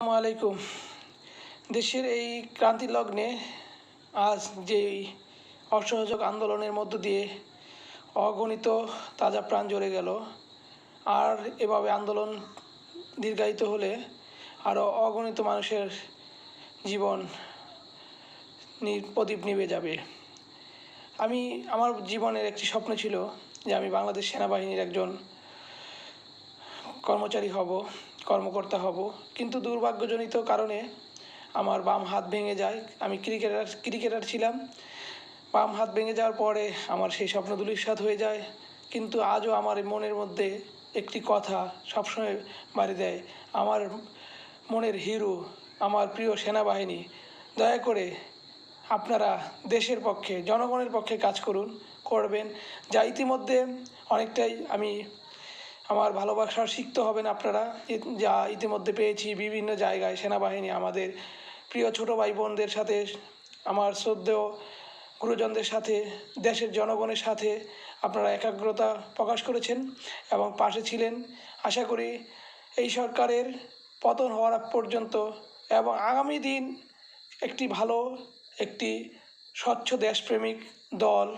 আলাইকুম। দেশের এই ক্রান্তি লগ্নে আজ যেই অসহযোগ আন্দোলনের মধ্য দিয়ে অগণিত তাজা প্রাণ জ্বলে গেল, আর এভাবে আন্দোলন দীর্ঘায়িত হলে আরও অগণিত মানুষের জীবন প্রদীপ নিভে যাবে। আমি, আমার জীবনের একটি স্বপ্ন ছিল যে আমি বাংলাদেশ সেনাবাহিনীর একজন কর্মচারী হব। কর্মকর্তা হব। কিন্তু দুর্ভাগ্যজনিত কারণে আমার বাম হাত ভেঙে যায়। আমি ক্রিকেটার ক্রিকেটার ছিলাম। বাম হাত ভেঙে যাওয়ার পরে আমার সেই স্বপ্ন ধূলিসাৎ হয়ে যায়। কিন্তু আজও আমার মনের মধ্যে একটি কথা সবসময় বাড়ি দেয়। আমার মনের হিরো, আমার প্রিয় সেনাবাহিনী, দয়া করে আপনারা দেশের পক্ষে, জনগণের পক্ষে কাজ করুন, করবেন। যা ইতিমধ্যে অনেকটাই আমি আমার ভালোবাসা শিখতে হবেন আপনারা। যা ইতিমধ্যে পেয়েছি বিভিন্ন জায়গায়, সেনাবাহিনী, আমাদের প্রিয় ছোট ভাই বোনদের সাথে, আমার শ্রদ্ধেয় গুরুজনদের সাথে, দেশের জনগণের সাথে আপনারা একাগ্রতা প্রকাশ করেছেন এবং পাশে ছিলেন। আশা করি এই সরকারের পতন হওয়ার পর্যন্ত এবং আগামী দিন একটি ভালো, একটি স্বচ্ছ দেশপ্রেমিক দল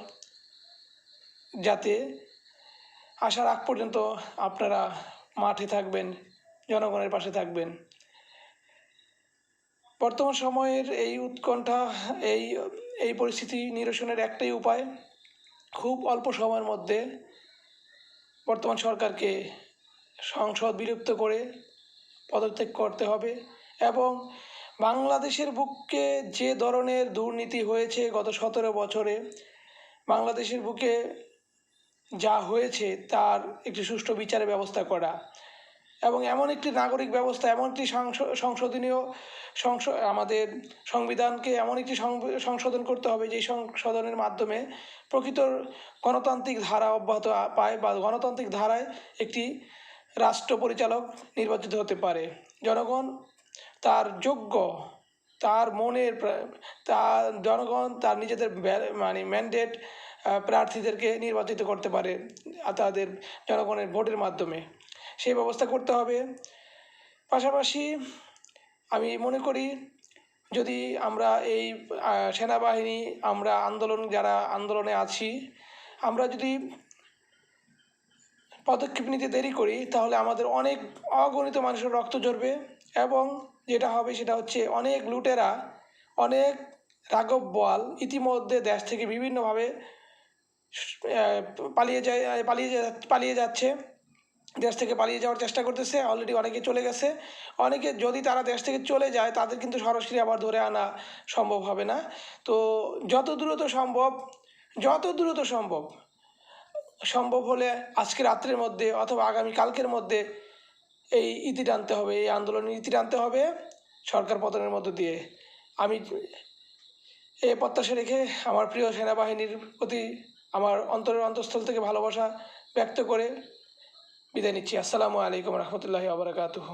যাতে আসার আগ পর্যন্ত আপনারা মাঠে থাকবেন, জনগণের পাশে থাকবেন। বর্তমান সময়ের এই উৎকণ্ঠা, এই এই পরিস্থিতি নিরসনের একটাই উপায়, খুব অল্প সময়ের মধ্যে বর্তমান সরকারকে সংসদ বিলুপ্ত করে পদত্যাগ করতে হবে এবং বাংলাদেশের বুকে যে ধরনের দুর্নীতি হয়েছে গত সতেরো বছরে, বাংলাদেশের বুকে যা হয়েছে তার একটি সুষ্ঠু বিচারের ব্যবস্থা করা। এবং এমন একটি নাগরিক ব্যবস্থা, এমন একটি সংশ- সংশোধনীয় সংশ আমাদের সংবিধানকে এমন একটি সংশোধন করতে হবে যে সংশোধনের মাধ্যমে প্রকৃত গণতান্ত্রিক ধারা অব্যাহত পায় বা গণতান্ত্রিক ধারায় একটি রাষ্ট্র পরিচালক নির্বাচিত হতে পারে। জনগণ তার যোগ্য, তার মনের তার জনগণ তার নিজেদের মানে ম্যান্ডেট প্রার্থীদেরকে নির্বাচিত করতে পারে তাদের জনগণের ভোটের মাধ্যমে। সেই ব্যবস্থা করতে হবে। পাশাপাশি আমি মনে করি, যদি আমরা এই সেনাবাহিনী, আমরা আন্দোলন, যারা আন্দোলনে আছি, আমরা যদি পদক্ষেপ নিতে দেরি করি, তাহলে আমাদের অনেক অগণিত মানুষের রক্ত ঝরবে এবং যেটা হবে সেটা হচ্ছে অনেক লুটেরা, অনেক রাঘব বল ইতিমধ্যে দেশ থেকে বিভিন্নভাবে পালিয়ে যায় পালিয়ে পালিয়ে যাচ্ছে। দেশ থেকে পালিয়ে যাওয়ার চেষ্টা করতেছে অলরেডি অনেকে চলে গেছে। অনেকে যদি তারা দেশ থেকে চলে যায়, তাদের কিন্তু সরাসরি আবার ধরে আনা সম্ভব হবে না। তো যত দ্রুত সম্ভব, যত দ্রুত সম্ভব সম্ভব হলে আজকে রাত্রের মধ্যে অথবা আগামী কালকের মধ্যে এই ইতি টানতে হবে, এই আন্দোলনের ইতি টানতে হবে সরকার পতনের মধ্য দিয়ে। আমি এ প্রত্যাশা রেখে আমার প্রিয় সেনাবাহিনীর প্রতি আমার অন্তরের অন্তঃস্থল থেকে ভালোবাসা ব্যক্ত করে বিদায় নিচ্ছি। আসসালামু আলাইকুম রহমতুল্লাহি আবরাকাতুহ